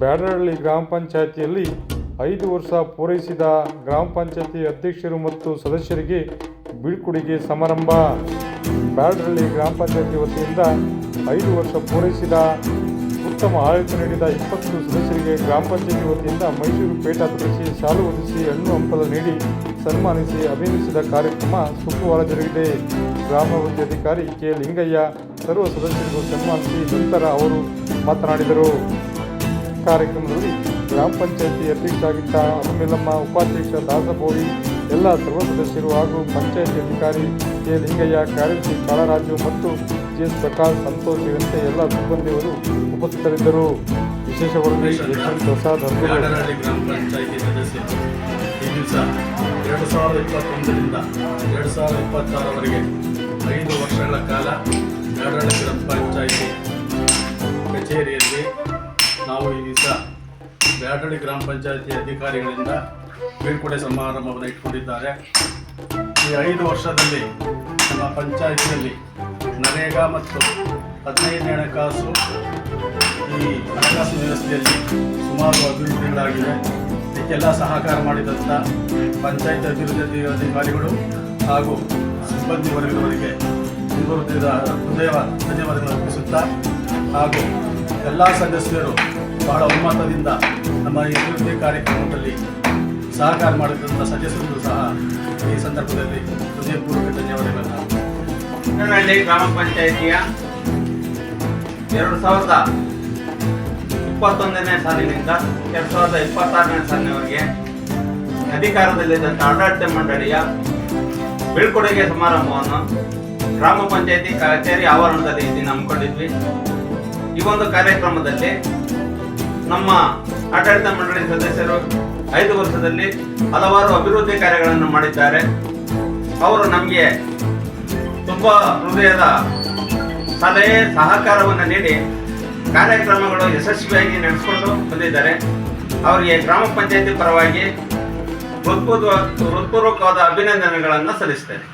ಬ್ಯಾಡರಹಳ್ಳಿ ಗ್ರಾಮ ಪಂಚಾಯಿತಿಯಲ್ಲಿ ಐದು ವರ್ಷ ಪೂರೈಸಿದ ಗ್ರಾಮ ಪಂಚಾಯಿತಿ ಅಧ್ಯಕ್ಷರು ಮತ್ತು ಸದಸ್ಯರಿಗೆ ಬೀಳ್ಕೊಡುಗೆ ಸಮಾರಂಭ. ಬ್ಯಾಡರಹಳ್ಳಿ ಗ್ರಾಮ ಪಂಚಾಯಿತಿ ವತಿಯಿಂದ ಐದು ವರ್ಷ ಪೂರೈಸಿದ ಉತ್ತಮ ಆಡಳಿತ ನೀಡಿದ ಇಪ್ಪತ್ತು ಸದಸ್ಯರಿಗೆ ಗ್ರಾಮ ಪಂಚಾಯಿತಿ ವತಿಯಿಂದ ಮೈಸೂರು ಪೇಟ ತೊಡಿಸಿ ಸಾಲು ಹೊಂದಿಸಿ ಹಣ್ಣು ಹಂಪಲು ನೀಡಿ ಸನ್ಮಾನಿಸಿ ಅಭಿನಂದಿಸಿದ ಕಾರ್ಯಕ್ರಮ ಶುಕ್ರವಾರ ಜರುಗಿದೆ. ಗ್ರಾಮಾಭಿವೃದ್ಧಿ ಅಧಿಕಾರಿ ಕೆ ಲಿಂಗಯ್ಯ ಸರ್ವ ಸದಸ್ಯರಿಗೂ ಸನ್ಮಾನಿಸಿ ನಂತರ ಅವರು ಮಾತನಾಡಿದರು. ಕಾರ್ಯಕ್ರಮದಲ್ಲಿ ಗ್ರಾಮ ಪಂಚಾಯತಿ ಅಧ್ಯಕ್ಷರಾಗಿದ್ದ ಅನುಮಿಲಮ್ಮ ಉಪಾಧ್ಯಕ್ಷ ದಾಸಬೋಳಿ ಎಲ್ಲ ಸರ್ವ ಸದಸ್ಯರು ಹಾಗೂ ಪಂಚಾಯತಿ ಅಧಿಕಾರಿ ಕೆ. ಲಿಂಗಯ್ಯ ಕಾರ್ಯದರ್ಶಿ ಕಾಳರಾಜು ಮತ್ತು ಜಿ ಎಸ್ ಪ್ರಕಾಶ್ ಸಂತೋಷ್ ಸೇರಿದಂತೆ ಎಲ್ಲ ಸಿಬ್ಬಂದಿಯವರು ಉಪಸ್ಥಿತರಿದ್ದರು. ವಿಶೇಷವಾಗಿ ಪ್ರಸಾದ್ ಗ್ರಾಮ ಪಂಚಾಯಿತಿ ಸದಸ್ಯರು. ಈ ದಿವಸ ಎರಡು ಸಾವಿರದ ಇಪ್ಪತ್ತೊಂದರಿಂದ ಎರಡು ಸಾವಿರದ ಇಪ್ಪತ್ತಾರವರೆಗೆ ಐದು ವರ್ಷಗಳ ಕಾಲ ಗ್ರಾಮ ಪಂಚಾಯಿತಿ ಬ್ಯಾಡರಹಳ್ಳಿ ಗ್ರಾಮ ಪಂಚಾಯತಿ ಅಧಿಕಾರಿಗಳಿಂದ ಬೀಳ್ಕೊಡೆ ಸಮಾರಂಭವನ್ನು ಇಟ್ಕೊಂಡಿದ್ದಾರೆ. ಈ ಐದು ವರ್ಷದಲ್ಲಿ ನಮ್ಮ ಪಂಚಾಯತಿಯಲ್ಲಿ ನರೇಗಾ ಮತ್ತು ಹದಿನೈದನೇ ಹಣಕಾಸು ಈ ಹಣಕಾಸು ವ್ಯವಸ್ಥೆಯಲ್ಲಿ ಸುಮಾರು ಅಭಿವೃದ್ಧಿಗಳಾಗಿವೆ. ಇದಕ್ಕೆಲ್ಲ ಸಹಕಾರ ಮಾಡಿದಂಥ ಪಂಚಾಯತ್ ಅಭಿವೃದ್ಧಿ ಅಧಿಕಾರಿಗಳು ಹಾಗೂ ಸಿಬ್ಬಂದಿ ವರ್ಗದವರಿಗೆ ಹೃದಯ ಧನ್ಯವಾದಗಳು ಅರ್ಪಿಸುತ್ತಾ ಹಾಗೂ ಎಲ್ಲ ಸದಸ್ಯರು ಬಹಳ ಒಮ್ಮತದಿಂದ ನಮ್ಮ ಈ ಕಾರ್ಯಕ್ರಮದಲ್ಲಿ ಸಹಕಾರ ಮಾಡಿದಂಥ ಸದಸ್ಯರು ಸಹ ಈ ಸಂದರ್ಭದಲ್ಲಿ ಹೃದಯಪೂರ್ವಕ ಧನ್ಯವಾದಗಳನ್ನು ಗ್ರಾಮ ಪಂಚಾಯಿತಿಯ ಎರಡು ಸಾವಿರದ ಇಪ್ಪತ್ತೊಂದನೇ ಸಾಲಿನಿಂದ ಎರಡು ಸಾವಿರದ ಇಪ್ಪತ್ತಾರನೇ ಸಾಲಿನವರೆಗೆ ಅಧಿಕಾರದಲ್ಲಿದ್ದಂಥ ಆಡಳಿತ ಮಂಡಳಿಯ ಬೀಳ್ಕೊಡುಗೆ ಸಮಾರಂಭವನ್ನು ಗ್ರಾಮ ಪಂಚಾಯಿತಿ ಕಚೇರಿ ಆವರಣದಲ್ಲಿ ಇಲ್ಲಿ ಹಮ್ಮಿಕೊಂಡಿದ್ವಿ ಈ ಒಂದು ಕಾರ್ಯಕ್ರಮದಲ್ಲಿ ನಮ್ಮ ಆಡಳಿತ ಮಂಡಳಿ ಸದಸ್ಯರು ಐದು ವರ್ಷದಲ್ಲಿ ಹಲವಾರು ಅಭಿವೃದ್ಧಿ ಕಾರ್ಯಗಳನ್ನು ಮಾಡಿದ್ದಾರೆ. ಅವರು ನಮಗೆ ತುಂಬಾ ಹೃದಯದ ಸಲಹೆ ಸಹಕಾರವನ್ನು ನೀಡಿ ಕಾರ್ಯಕ್ರಮಗಳು ಯಶಸ್ವಿಯಾಗಿ ನಡೆಸಿಕೊಂಡು ಬಂದಿದ್ದಾರೆ. ಅವರಿಗೆ ಗ್ರಾಮ ಪಂಚಾಯತಿ ಪರವಾಗಿ ಹೃತ್ಪೂರ್ವ ಹೃತ್ಪೂರ್ವಕವಾದ ಅಭಿನಂದನೆಗಳನ್ನು ಸಲ್ಲಿಸ್ತೇನೆ.